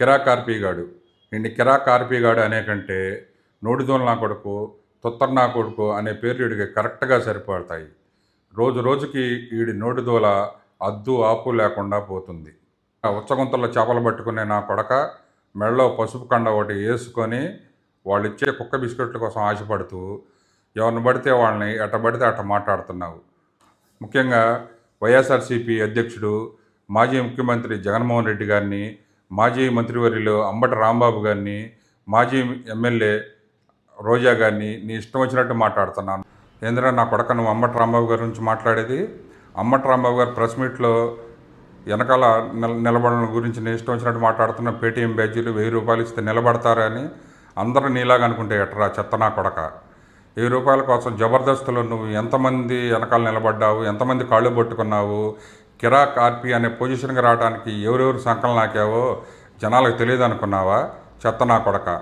కిరా కార్పీగాడు కిరాకార్పీగాడు కిరా కార్పీగాడు అనే కంటే నోటిదోలు నా కొడుకు తొత్తర నా కొడుకు అనే పేర్లు వీడికి కరెక్ట్గా సరిపడతాయి రోజు రోజుకి వీడి నోటిదోల అద్దు ఆపు లేకుండా పోతుంది. ఆ ఉచ్చగుంతల్లో చేపలు పట్టుకునే నా కొడక మెడలో పసుపు కండ ఒకటి వేసుకొని వాళ్ళు ఇచ్చే కుక్క బిస్కెట్ల కోసం ఆశపడుతూ ఎవరిని పడితే వాళ్ళని ఎట పడితే అట మాట్లాడుతున్నావు. ముఖ్యంగా వైఎస్ఆర్సీపీ అధ్యక్షుడు మాజీ ముఖ్యమంత్రి జగన్మోహన్ రెడ్డి గారిని మాజీ మంత్రివర్యులు అంబటి రాంబాబు గారిని మాజీ ఎమ్మెల్యే రోజా గారిని నీ ఇష్టం వచ్చినట్టు మాట్లాడుతున్నాను. ఏంద్రా నా కొడక నువ్వు అంబట రాంబాబు గారి నుంచి మాట్లాడేది? అంబట రాంబాబు గారు ప్రెస్ మీట్లో వెనకాల నిల నిలబడడం గురించి నీ ఇష్టం వచ్చినట్టు మాట్లాడుతున్న పేటీఎం బ్యాచీలు వెయ్యి రూపాయలు ఇస్తే నిలబడతారని అందరూ నీలాగా అనుకుంటే ఎట్రా చెత్త నా కొడక? వెయ్యి రూపాయల కోసం జబర్దస్త్లో నువ్వు ఎంతమంది వెనకాల నిలబడ్డావు? ఎంతమంది కాళ్ళు పట్టుకున్నావు? కిరా ఆర్పీ అనే పొజిషన్కి రావడానికి ఎవరెవరు సంకలం నాకావో జనాలకు తెలియదు అనుకున్నావా చెత్త నా కొడక.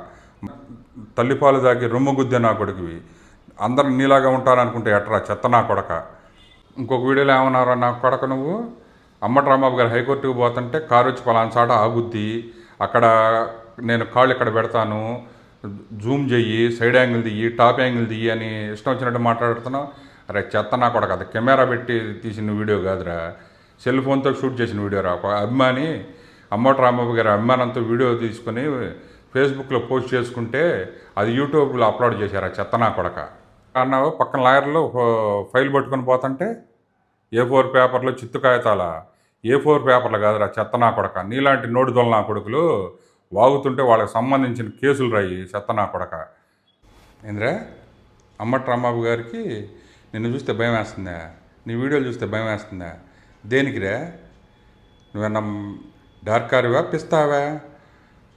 తల్లిపాలు దాకి రొమ్ము గుద్దే నా కొడుకువి. అందరు నీలాగా ఉంటారనుకుంటే ఎట్రా చెత్త నా కొడక? ఇంకొక వీడియోలో ఏమన్నారా నా కొడక నువ్వు? అమ్మటి గారు హైకోర్టుకు పోతుంటే కారు వచ్చి పలానా చాట ఆగుద్ది. అక్కడ నేను కాళ్ళు ఇక్కడ పెడతాను. జూమ్ చెయ్యి సైడ్ యాంగిల్ దియ్యి టాప్ యాంగిల్ దియ్యి అని ఇష్టం వచ్చినట్టు మాట్లాడుతున్నావు. అరే చెత్త నా కొడక. అది కెమెరా పెట్టి తీసిన వీడియో కాదురా. సెల్ ఫోన్తో షూట్ చేసిన వీడియో రా. అభిమాని అమ్మటి రాంబాబు గారి అభిమానంతో వీడియో తీసుకొని ఫేస్బుక్లో పోస్ట్ చేసుకుంటే అది యూట్యూబ్లో అప్లోడ్ చేశారు ఆ చెత్తనా కొడక. అన్నావు పక్కన లాయర్లు ఫైల్ పట్టుకొని పోతుంటే ఏ ఫోర్ పేపర్లు చిత్తు కాగితాల? ఏ ఫోర్ పేపర్లు కాదురా చెత్తనా కొడక. నీలాంటి నోటిదొల నా కొడుకులు వాగుతుంటే వాళ్ళకి సంబంధించిన కేసులు రాయి చెత్తనా కొడక. ఏంద్రా అమ్మటి రాంబాబు గారికి నిన్ను చూస్తే భయం వేస్తుందా. నీ వీడియోలు చూస్తే భయం వేస్తుందా. దేనికిరా? నువ్వన్నా డార్కారువా పిస్తావా?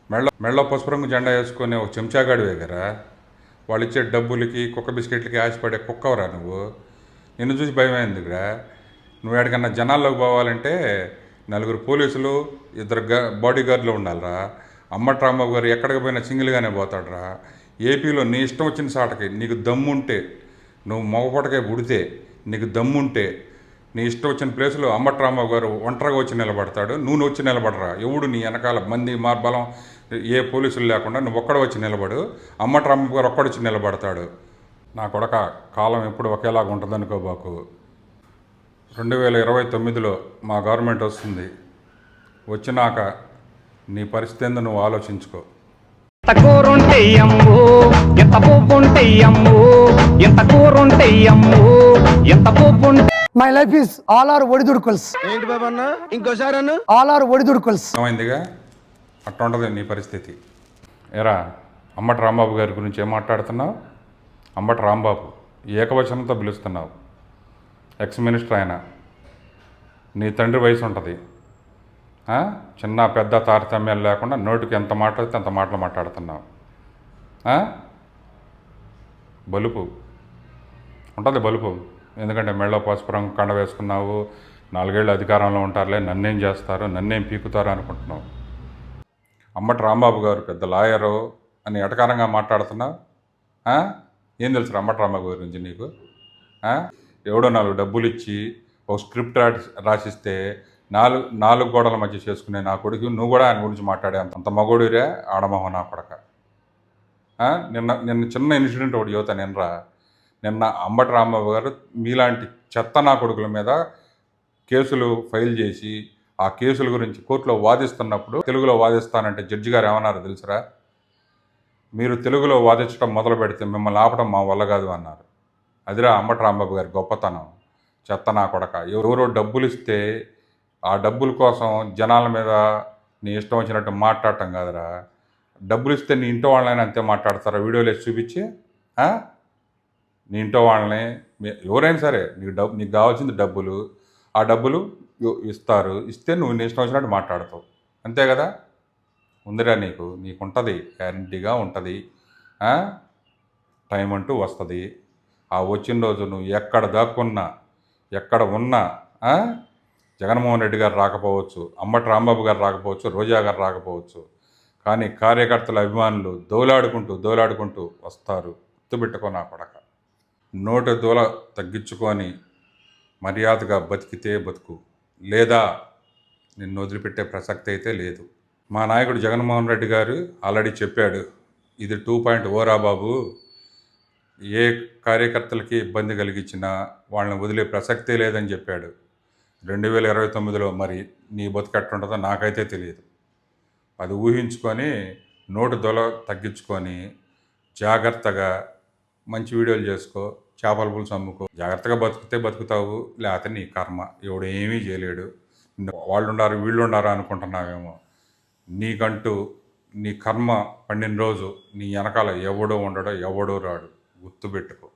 మెళ్ళ మెళ్ళ పసుపు రంగు జెండా వేసుకొని ఒక చెంచాగాడివే కదా వాళ్ళు ఇచ్చే డబ్బులకి కుక్క బిస్కెట్లకి ఆశపడే కుక్కవరా నువ్వు? నిన్ను చూసి భయం ఎందుకురా నువ్వు ఎక్కడికన్నా జనాల్లోకి పోవాలంటే నలుగురు పోలీసులు ఇద్దరు గా బాడీ గార్డులు ఉండాలిరా. అమ్మటి రాంబాబు గారు ఎక్కడికి పోయినా సింగిల్గానే పోతాడురా. ఏపీలో నీ ఇష్టం వచ్చిన సాటకి నీకు దమ్ముంటే నువ్వు మగపొటకే పుడితే నీకు దమ్ముంటే నీ ఇష్టం వచ్చిన ప్లేసులో అమ్మటి గారు ఒంటరిగా వచ్చి నిలబడతాడు. నువ్వు వచ్చి నిలబడరా. ఎవడు నీ వెనకాల మంది మార్బలం ఏ పోలీసులు లేకుండా నువ్వు ఒక్కడ వచ్చి నిలబడు. అమ్మటి గారు గారు ఒక్కడొచ్చి నిలబడతాడు. నా కొడక కాలం ఎప్పుడు ఒకేలాగా ఉంటుందనుకో బాకు రెండు వేల ఇరవై తొమ్మిదిలో మా గవర్నమెంట్ వస్తుంది. వచ్చినాక నీ పరిస్థితి ఏందో నువ్వు ఆలోచించుకో. ఎంత కూరుంటే అమ్ము ఎంత పువ్వుంటే అమ్ము ఎంత కూరుంటే అమ్ము ఎంత పువ్వుంటే my life is all are ఒడిదుడుకుల్స్. ఏంటి బాబు అన్న? ఇంకోసారి అన్న? ఆల్ ఆర్ ఒడిదుడుకుల్స్. అర్థమైందిగా అట్లా ఉంటుంది నీ పరిస్థితి. ఎరా అమ్మటి రాంబాబు గారి గురించి ఏం మాట్లాడుతున్నావు? అమ్మటి రాంబాబు ఏకవచనంతో పిలుస్తున్నావు. ఎక్స్ మినిస్టర్ ఆయన. నీ తండ్రి వయసు ఉంటుంది. ఆ? చిన్న పెద్ద తారతమ్యాలు లేకుండా నోటికి ఎంత మాట్లాడితే అంత మాటలు మాట్లాడుతున్నావు. ఆ? బలుపు. ఉంటుంది బలుపు. ఎందుకంటే మెళ్ళో పసుపు రంగు కండ వేసుకున్నావు నాలుగేళ్ళు అధికారంలో ఉంటారులే నన్నేం చేస్తారు నన్నేం పీకుతారు అనుకుంటున్నావు. అమ్మటి రాంబాబు గారు పెద్ద లాయరు అని ఎటకారంగా మాట్లాడుతున్నావు? ఏం తెలుసు అమ్మటి రాంబాబు గురించి నీకు? ఎవడో నాలుగు డబ్బులు ఇచ్చి ఒక స్క్రిప్ట్ రాసిస్తే నాలుగు నాలుగు గోడల మధ్య చేసుకునే నా కొడుకు నువ్వు కూడా ఆయన గురించి మాట్లాడే అంత మగోడురే మగోడిరే ఆడమోహం నా కొడక. నిన్న నిన్న చిన్న ఇన్సిడెంట్ ఒకటి యువత నిన్నరా నిన్న అంబటి రాంబాబు గారు మీలాంటి చెత్త నా కొడుకుల మీద కేసులు ఫైల్ చేసి ఆ కేసుల గురించి కోర్టులో వాదిస్తున్నప్పుడు తెలుగులో వాదిస్తానంటే జడ్జి గారు ఏమన్నారో తెలుసురా? మీరు తెలుగులో వాదించడం మొదలు పెడితే మిమ్మల్ని ఆపడం మా వల్ల కాదు అన్నారు. అదిరా అంబటి రాంబాబు గారి గొప్పతనం. చెత్త నా కొడక. ఎవరో డబ్బులు ఇస్తే ఆ డబ్బుల కోసం జనాల మీద నీ ఇష్టం వచ్చినట్టు మాట్లాడటం కాదురా. డబ్బులు ఇస్తే నీ ఇంట్లో వాళ్ళని అంతే మాట్లాడతారా? వీడియోలు వేసి చూపించి నీ ఇంట్లో వాళ్ళని ఎవరైనా సరే నీకు డబ్బు నీకు కావాల్సింది డబ్బులు ఆ డబ్బులు ఇస్తారు. ఇస్తే నువ్వు నీ ఇష్టం వచ్చినట్టు మాట్లాడతావు. అంతే కదా? ఉందిరా నీకు. నీకు ఉంటుంది గ్యారంటీగా ఉంటుంది. టైం అంటూ వస్తుంది. ఆ వచ్చిన రోజు నువ్వు ఎక్కడ దాక్కున్నా ఎక్కడ ఉన్నా జగన్మోహన్ రెడ్డి గారు రాకపోవచ్చు అమ్మటి రాంబాబు గారు రాకపోవచ్చు రోజా గారు రాకపోవచ్చు. కానీ కార్యకర్తల అభిమానులు దోలాడుకుంటూ దోలాడుకుంటూ వస్తారు. గుర్తుపెట్టుకో నా కొడక. నోటి దూల తగ్గించుకొని మర్యాదగా బతికితే బతుకు. లేదా నిన్ను వదిలిపెట్టే ప్రసక్తి అయితే లేదు. మా నాయకుడు జగన్మోహన్ రెడ్డి గారు ఆల్రెడీ చెప్పాడు ఇది టూ పాయింట్ ఓరా బాబు. ఏ కార్యకర్తలకి ఇబ్బంది కలిగించినా వాళ్ళని వదిలే ప్రసక్తే లేదని చెప్పాడు. రెండు వేల ఇరవై తొమ్మిదిలో మరి నీ బతుకట్టుంటుందో నాకైతే తెలియదు. అది ఊహించుకొని నోటు దొల తగ్గించుకొని జాగ్రత్తగా మంచి వీడియోలు చేసుకో చేపల పులుసు అమ్ముకో జాగ్రత్తగా బతికితే బతుకుతావు లేకపోతే నీ కర్మ. ఎవడు ఏమీ చేయలేడు. వాళ్ళు ఉండారు వీళ్ళు ఉండారు అనుకుంటున్నావేమో. నీకంటూ నీ కర్మ పండిన రోజు నీ వెనకాల ఎవడో ఉండడో ఎవడో రాడు. గుర్తుపెట్టుకో.